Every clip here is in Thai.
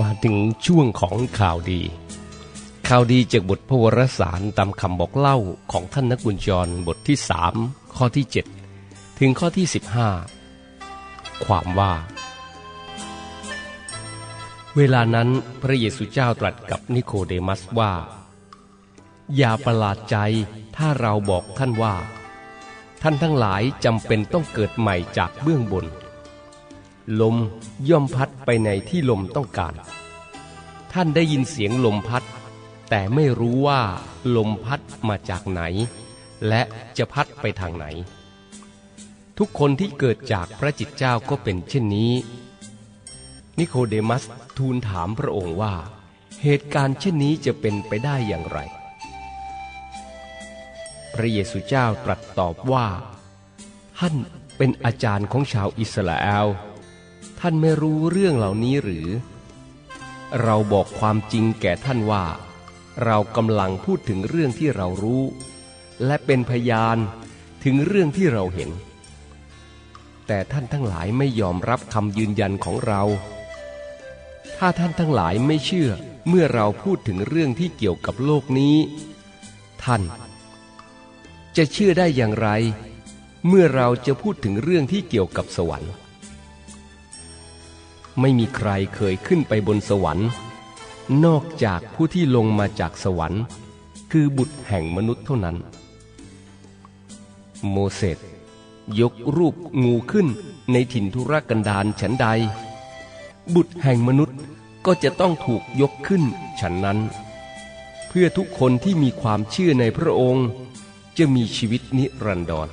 มาถึงช่วงของข่าวดี ข่าวดีจากบทพระวรสารตามคำบอกเล่าของท่านนักบุญจรบทที่สามข้อที่เจ็ดถึงข้อที่สิบห้าความว่า เวลานั้นพระเยซูเจ้าตรัสกับนิโคเดมัสว่า อย่าประหลาดใจถ้าเราบอกท่านว่า ท่านทั้งหลายจำเป็นต้องเกิดใหม่จากเบื้องบน ลมย่อมพัดไปในที่ลมต้องการ ท่านได้ยินเสียงลมพัด แต่ไม่รู้ว่าลมพัดมาจากไหน และจะพัดไปทางไหน ทุกคนที่เกิดจากพระจิตเจ้าก็เป็นเช่นนี้ นิโคเดมัสทูลถามพระองค์ว่า เหตุการณ์เช่นนี้จะเป็นไปได้อย่างไร พระเยซูเจ้าตรัสตอบว่า ท่านเป็นอาจารย์ของชาวอิสราเอล ท่านไม่รู้เรื่องเหล่านี้หรือ เราบอกความจริงแก่ท่านว่า เรากำลังพูดถึงเรื่องที่เรารู้ และเป็นพยานถึงเรื่องที่เราเห็น แต่ท่านทั้งหลายไม่ยอมรับคำยืนยันของเรา ถ้าท่านทั้งหลายไม่เชื่อเมื่อเราพูดถึงเรื่องที่เกี่ยวกับโลกนี้ ท่าน จะเชื่อได้อย่างไร เมื่อเราจะพูดถึงเรื่องที่เกี่ยวกับสวรรค์ ไม่มีใครเคยขึ้นไปบนสวรรค์ นอกจากผู้ที่ลงมาจากสวรรค์ คือบุตรแห่งมนุษย์เท่านั้น โมเสสยกรูปงูขึ้นในถิ่นทุรกันดารฉันใด บุตรแห่งมนุษย์ก็จะต้องถูกยกขึ้นฉันนั้น เพื่อทุกคนที่มีความเชื่อในพระองค์ จะมีชีวิตนิรันดร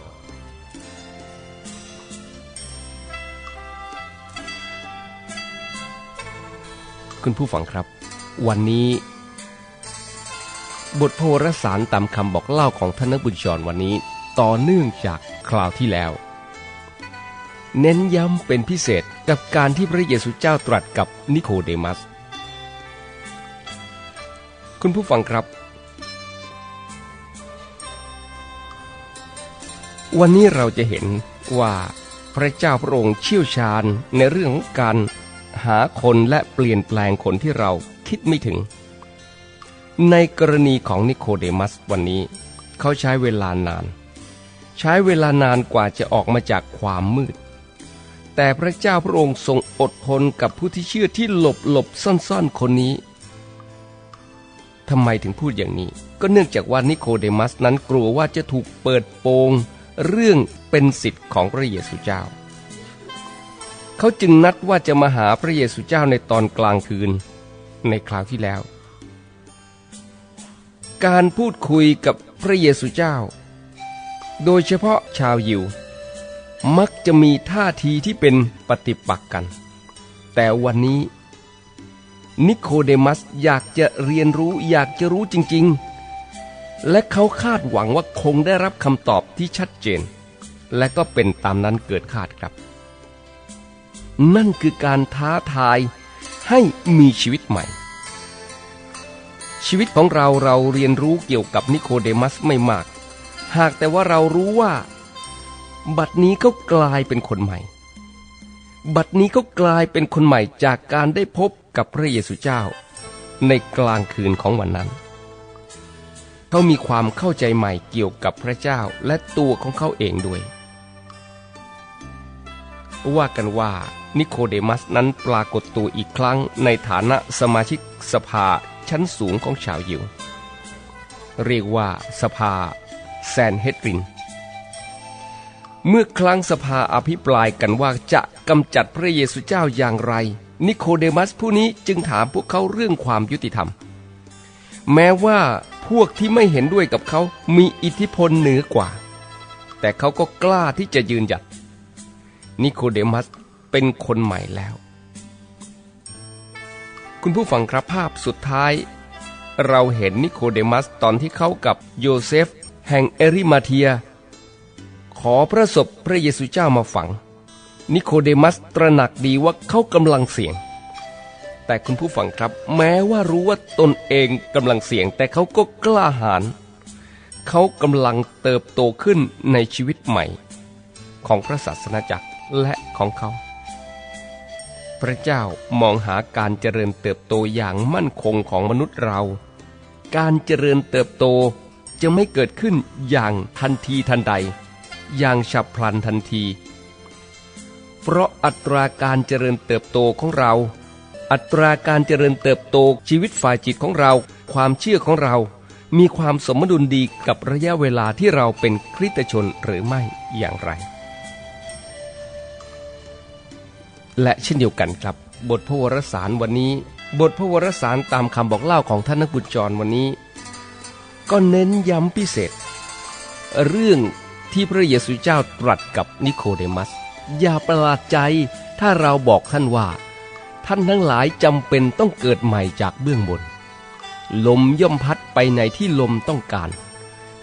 คุณผู้ฟังครับ วันนี้ บทโพรสารตามคำบอกเล่าของท่านนักบุญชรวันนี้ ต่อเนื่องจากคราวที่แล้ว เน้นย้ำเป็นพิเศษกับการที่พระเยซูเจ้าตรัสกับนิโคเดมัส คุณผู้ฟังครับ วันนี้เราจะเห็นว่าพระเจ้าพระองค์เชี่ยวชาญในเรื่องของการ หาคนและเปลี่ยนแปลงคนที่เราคิดไม่ถึง ในกรณีของนิโคเดมัสวันนี้ เขาใช้เวลานาน ใช้เวลานานกว่าจะออกมาจากความมืด แต่พระเจ้าพระองค์ทรงอดทนกับผู้ที่เชื่อที่หลบหลบซ่อนๆคนนี้ทำไมถึงพูดอย่างนี้ ก็เนื่องจากว่านิโคเดมัสนั้นกลัวว่าจะถูกเปิดโปงเรื่องเป็นสิทธิ์ของพระเยซูเจ้า เขาจึงนัดว่าจะมาหาพระเยซูเจ้าในตอนกลางคืน ในคราวที่แล้ว การพูดคุยกับพระเยซูเจ้า โดยเฉพาะชาวยิว มักจะมีท่าทีที่เป็นปฏิปักษ์กัน แต่วันนี้ นิโคเดมัสอยากจะเรียนรู้อยากจะรู้จริง ๆ และเขาคาดหวังว่าคงได้รับคำตอบที่ชัดเจน และก็เป็นตามนั้นเกิดคาดครับ นั่นคือการท้าทายให้มีชีวิตใหม่ ชีวิตของเราเราเรียนรู้เกี่ยวกับนิโคเดมัสไม่มาก หากแต่ว่าเรารู้ว่า บัดนี้เขากลายเป็นคนใหม่ บัดนี้เขากลายเป็นคนใหม่จากการได้พบกับพระเยซูเจ้า ในกลางคืนของวันนั้นเขามีความเข้าใจใหม่เกี่ยวกับพระเจ้าและตัวของเขาเองด้วย ว่ากันว่า นิโคเดมัสนั้นปรากฏตัวอีกครั้งในฐานะสมาชิกสภาชั้นสูงของชาวยิว เรียกว่าสภาแซนเฮดริน เมื่อครั้งสภาอภิปรายกันว่าจะกำจัดพระเยซูเจ้าอย่างไร นิโคเดมัสผู้นี้จึงถามพวกเขาเรื่องความยุติธรรม แม้ว่าพวกที่ไม่เห็นด้วยกับเขามีอิทธิพลเหนือกว่า แต่เขาก็กล้าที่จะยืนหยัดนิโคเดมัส เป็นคนใหม่แล้ว คุณผู้ฟังครับภาพสุดท้าย เราเห็นนิโคเดมัสตอนที่เขากับโยเซฟ แห่งเอริมาเทีย ขอพระศพพระเยซูเจ้ามาฝัง นิโคเดมัสตระหนักดีว่าเขากำลังเสี่ยง แต่คุณผู้ฟังครับ แม้ว่ารู้ว่าตนเองกำลังเสี่ยง แต่เขาก็กล้าหาญเขากำลังเติบโตขึ้นในชีวิตใหม่ ของพระศาสนาจักรและของเขา พระเจ้ามองหาการเจริญเติบโตอย่างมั่นคงของมนุษย์เรา การเจริญเติบโตจะไม่เกิดขึ้นอย่างทันทีทันใด อย่างฉับพลันทันที เพราะอัตราการเจริญเติบโตของเรา อัตราการเจริญเติบโตชีวิตฝ่ายจิตของเรา ความเชื่อของเรา มีความสมดุลดีกับระยะเวลาที่เราเป็นคริสตชนหรือไม่อย่างไร และเช่นเดียวกันครับ บทพระวรสารวันนี้ บทพระวรสารตามคำบอกเล่าของท่านนักบุญจรวันนี้ ก็เน้นย้ำพิเศษ เรื่องที่พระเยซูเจ้าตรัสกับนิโคเดมัส อย่าประหลาดใจถ้าเราบอกท่านว่า ท่านทั้งหลายจำเป็นต้องเกิดใหม่จากเบื้องบน ลมย่อมพัดไปในที่ลมต้องการ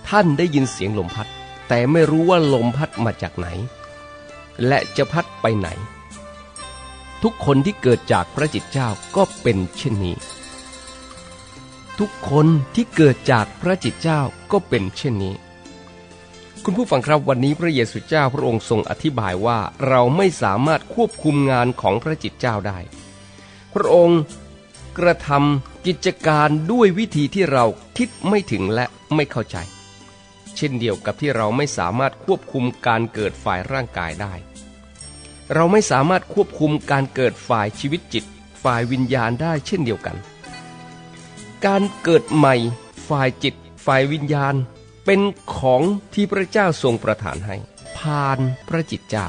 ท่านได้ยินเสียงลมพัด แต่ไม่รู้ว่าลมพัดมาจากไหน และจะพัดไปไหน ทุกคนที่เกิดจากพระจิตเจ้าก็เป็นเช่นนี้ ทุกคนที่เกิดจากพระจิตเจ้าก็เป็นเช่นนี้ คุณผู้ฟังครับวันนี้พระเยซูเจ้าพระองค์ทรงอธิบายว่าเราไม่สามารถควบคุมงานของพระจิตเจ้าได้ พระองค์กระทำกิจการด้วยวิธีที่เราคิดไม่ถึงและไม่เข้าใจ เช่นเดียวกับที่เราไม่สามารถควบคุมการเกิดฝ่ายร่างกายได้ เราไม่สามารถควบคุมการเกิดฝ่ายชีวิตจิต ฝ่ายวิญญาณได้เช่นเดียวกัน การเกิดใหม่ ฝ่ายจิต ฝ่ายวิญญาณ เป็นของที่พระเจ้าทรงประทานให้ ผ่านพระจิตเจ้า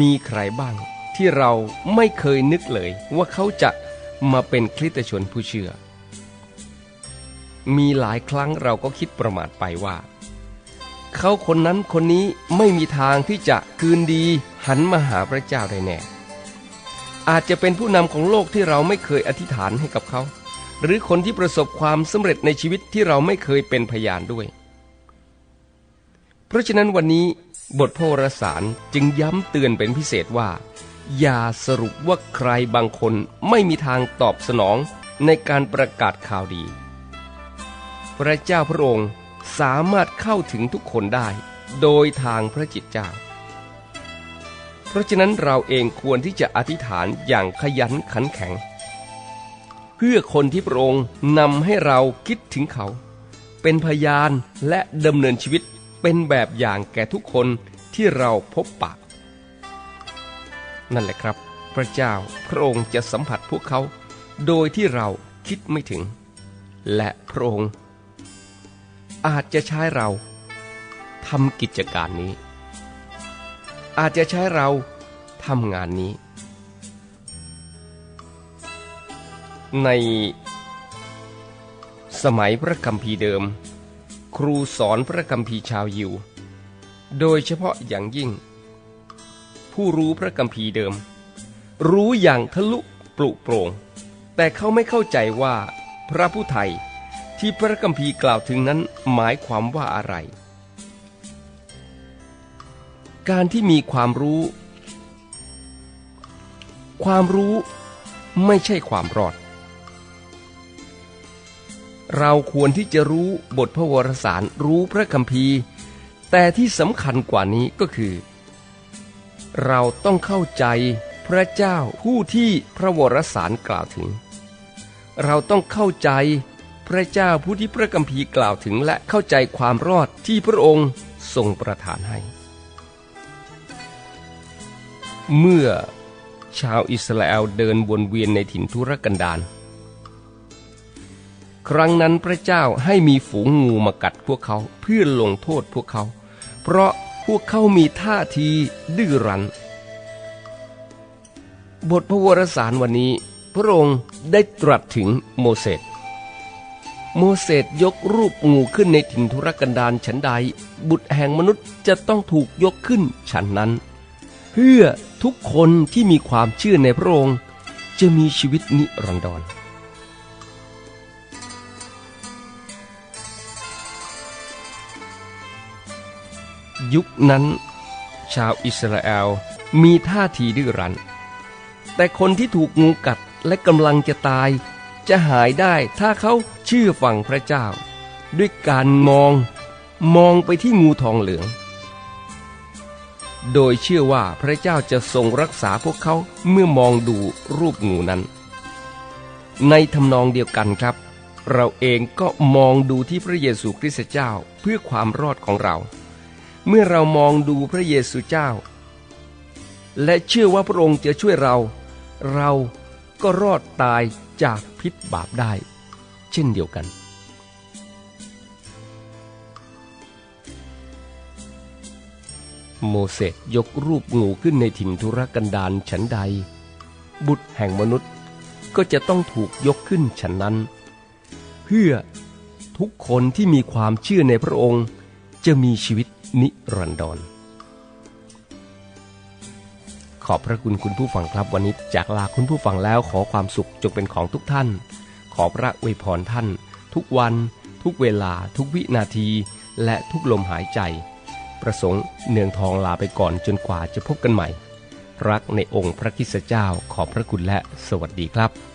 มีใครบ้างที่เราไม่เคยนึกเลยว่าเขาจะมาเป็นคริสตชนผู้เชื่อ มีหลายครั้งเราก็คิดประมาทไปว่า เขาคนนั้นคนนี้ไม่มีทางที่จะคืนดีหันมาหาพระเจ้าได้แน่ อาจจะเป็นผู้นำของโลกที่เราไม่เคยอธิษฐานให้กับเขา หรือคนที่ประสบความสำเร็จในชีวิตที่เราไม่เคยเป็นพยานด้วย เพราะฉะนั้นวันนี้บทพระวรสารจึงย้ำเตือนเป็นพิเศษว่า อย่าสรุปว่าใครบางคนไม่มีทางตอบสนองในการประกาศข่าวดี พระเจ้าพระองค์ สามารถเข้าถึงทุกคนได้ โดยทางพระจิตเจ้า เพราะฉะนั้นเราเองควรที่จะอธิษฐานอย่างขยันขันแข็ง เพื่อคนที่พระองค์นำให้เราคิดถึงเขา เป็นพยานและดำเนินชีวิตเป็นแบบอย่างแก่ทุกคนที่เราพบปะ นั่นแหละครับ พระเจ้าพระองค์จะสัมผัสพวกเขา โดยที่เราคิดไม่ถึง และพระองค์ อาจจะใช้เราทำกิจการนี้ อาจจะใช้เราทำงานนี้ ในสมัยพระคัมภีร์เดิม ครูสอนพระคัมภีร์ชาวยิว โดยเฉพาะอย่างยิ่ง ผู้รู้พระคัมภีร์เดิม รู้อย่างทะลุปลุโปร่งแต่เขาไม่เข้าใจว่าพระผู้ไทย ที่พระคัมภีร์กล่าวถึงนั้นหมายความว่าอะไร การที่มีความรู้ ความรู้ไม่ใช่ความรอด เราควรที่จะรู้บทพระวรสารรู้พระคัมภีร์ แต่ที่สำคัญกว่านี้ก็คือ เราต้องเข้าใจพระเจ้าผู้ที่พระวรสารกล่าวถึง เราต้องเข้าใจ พระเจ้าผู้ที่พระคัมภีร์กล่าวถึงและเข้าใจความรอดที่พระองค์ทรงประทานให้ เมื่อชาวอิสราเอลเดินวนเวียนในถิ่นทุรกันดารครั้งนั้นพระเจ้าให้มีฝูงงูมากัดพวกเขาเพื่อลงโทษพวกเขา เพราะพวกเขามีท่าทีดื้อรั้น บทพระวรสารวันนี้ พระองค์ได้ตรัสถึงโมเสส โมเสสยกรูปงูขึ้นในถิ่นทุรกันดารฉันใด บุตรแห่งมนุษย์จะต้องถูกยกขึ้นฉันนั้น เพื่อทุกคนที่มีความเชื่อในพระองค์จะมีชีวิตนิรันดรยุคนั้น ชาวอิสราเอลมีท่าทีดื้อรั้น แต่คนที่ถูกงูกัดและกำลังจะตาย จะหายได้ถ้าเขาเชื่อฟังพระเจ้า ด้วยการมองมองไปที่งูทองเหลือง โดยเชื่อว่าพระเจ้าจะทรงรักษาพวกเขาเมื่อมองดูรูปงูนั้น ในทำนองเดียวกันครับ เราเองก็มองดูที่พระเยซูคริสต์เจ้าเพื่อความรอดของเรา เมื่อเรามองดูพระเยซูเจ้า และเชื่อว่าพระองค์จะช่วยเรา เรา ก็รอดตายจากพิษบาปได้ เช่นเดียวกัน โมเสสยกรูปงูขึ้นในถิ่นธุรกันดารฉันใด บุตรแห่งมนุษย์ก็จะต้องถูกยกขึ้นฉันนั้น เพื่อทุกคนที่มีความเชื่อในพระองค์จะมีชีวิตนิรันดร ขอบพระคุณคุณผู้ฟังครับวันนี้จากลาคุณผู้ฟังแล้วขอความสุขจงเป็นของทุกท่าน ขอพระอวยพรท่าน ทุกวัน ทุกเวลา ทุกวินาที และทุกลมหายใจ ประสงค์เนืองทองลาไปก่อนจนกว่าจะพบกันใหม่ รักในองค์พระคิสเจ้าขอบพระคุณและสวัสดีครับ